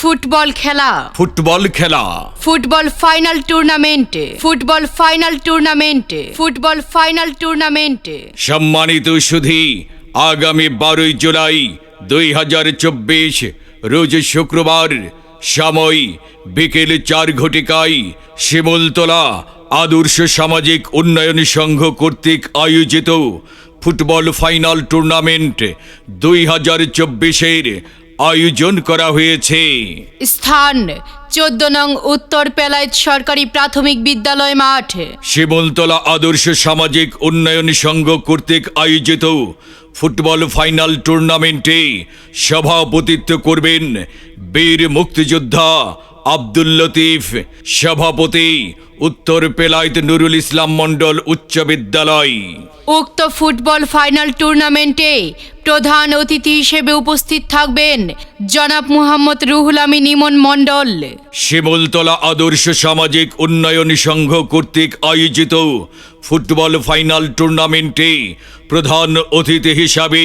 Football খেলা। Football খেলা। Football final tournament. Football final tournament. Football final tournament. সম্মানিত সুধী আগামী বারোই জুলাই দুই হাজার চব্বিশ রোজ শুক্রবার সময় বিকেল চার ঘটিকায় শিমুলতলা আদর্শ সামাজিক উন্নয়ন সংঘ কর্তৃক আয়োজিত ফুটবল ফাইনাল টুর্নামেন্ট দুই হাজার চব্বিশের আয়োজন করা হয়েছে। স্থান চোদ্দ নং উত্তর পেলায় সরকারি প্রাথমিক বিদ্যালয় মাঠ। শিমুলতলা আদর্শ সামাজিক উন্নয়ন সংঘ কর্তৃক আয়োজিত ফুটবল ফাইনাল টুর্নামেন্টে সভাপতিত্ব করবেন বীর মুক্তিযোদ্ধা আব্দুল লতিফ সভাপতি উত্তর পেলাইত নুরুল ইসলাম মণ্ডল উচ্চ বিদ্যালয়। উক্ত ফুটবল ফাইনাল টুর্নামেন্টে প্রধান অতিথি হিসেবে উপস্থিত থাকবেন জনাব মুহাম্মদ রুহুল আমিন ইমন মণ্ডল। শিমুলতলা আদর্শ সামাজিক উন্নয়ন সংঘ কর্তৃক আয়োজিত ফুটবল ফাইনাল টুর্নামেন্টে প্রধান অতিথি হিসাবে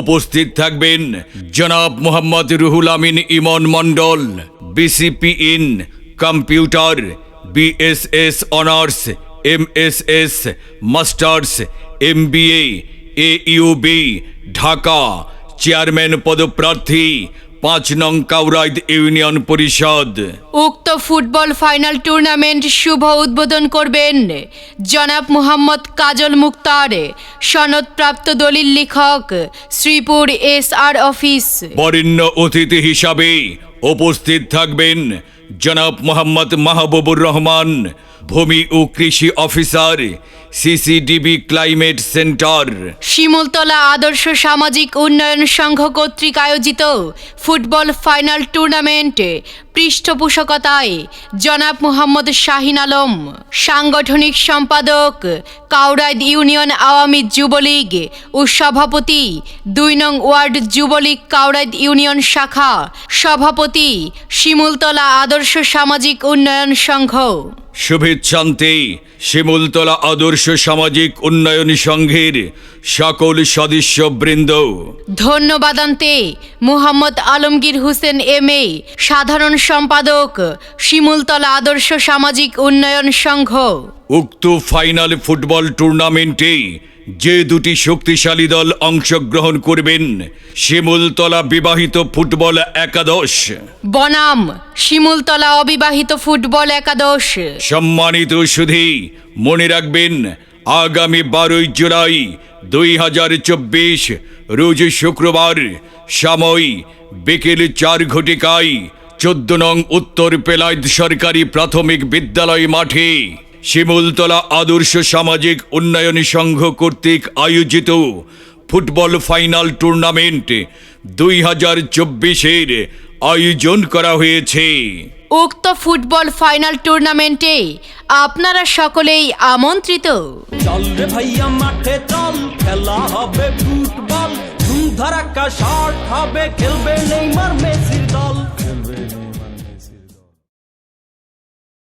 উপস্থিত থাকবেন জনাব Mohammad Ruhul Amin Emon Mondal. BCP in computer BSS honours MSS masters MBA AUB Dhaka chairman পদপ্রার্থী পাঁচ নং কাউরাইদ ইউনিয়ন পরিষদ। উক্ত ফুটবল ফাইনাল টুর্নামেন্ট শুভ উদ্বোধন করবেন জনাব মুহাম্মদ কাজল মুক্তার সনদপ্রাপ্ত দলিল লেখক শ্রীপুর এস আর অফিস বরেণ্য অতিথি হিসাবে উপস্থিত থাকবেন জনাব মোহাম্মদ মাহবুবুর রহমান, ভূমি ও কৃষি officer, CCDB climate centre. Shimultala আদর্শ সামাজিক উন্নয়ন সংঘ কর্তৃক আয়োজিত ফুটবল ফাইনাল টুর্নামেন্ট পৃষ্ঠপোষকতায় জনাব মোহাম্মদ শাহিন আলম, সাংগঠনিক সম্পাদক কাউরাইদ ইউনিয়ন আওয়ামী যুবলীগ ও সভাপতি দুই নং ওয়ার্ড যুবলীগ কাউরাইদ ইউনিয়ন শাখা, সভাপতি শিমুলতলা আদর্শ সামাজিক উন্নয়ন সংঘ। শুভেচ্ছান্তে শিমুলতলা আদর্শ সামাজিক উন্নয়ন সংঘের সকল সদস্য সদস্যবৃন্দ। ধন্যবাদান্তে মুহাম্মদ আলমগীর হোসেন এম এ সাধারণ সম্পাদক শিমুলতলা আদর্শ সামাজিক উন্নয়ন সংঘ। উক্ত ফাইনাল ফুটবল টুর্নামেন্টে যে দুটি শক্তিশালী দল অংশগ্রহণ করবেন শিমুলতলা বিবাহিত ফুটবল একাদশ। বনাম শিমুলতলা অবিবাহিত ফুটবল একাদশ। সম্মানিত সুধী মনে রাখবেন আগামী বারোই জুলাই দুই হাজার চব্বিশ রোজ শুক্রবার সময় বিকেল চার ঘটিকায় চোদ্দ নং উত্তর পেলাইদ সরকারি প্রাথমিক বিদ্যালয় মাঠে শিমুলতলা আদর্শ সামাজিক উন্নয়ন সংঘ কর্তৃক আয়োজিত ফুটবল ফাইনাল টুর্নামেন্ট দুই হাজার চব্বিশের আয়োজন করা হয়েছে। উক্ত ফুটবল ফাইনাল টুর্নামেন্টে আপনারা সকলেই আমন্ত্রিত। চল রে ভাইয়া মাঠে চল খেলা হবে ফুটবল। ধুম ধারাক্কা শট হবে খেলবে নেইমার মেসির দল।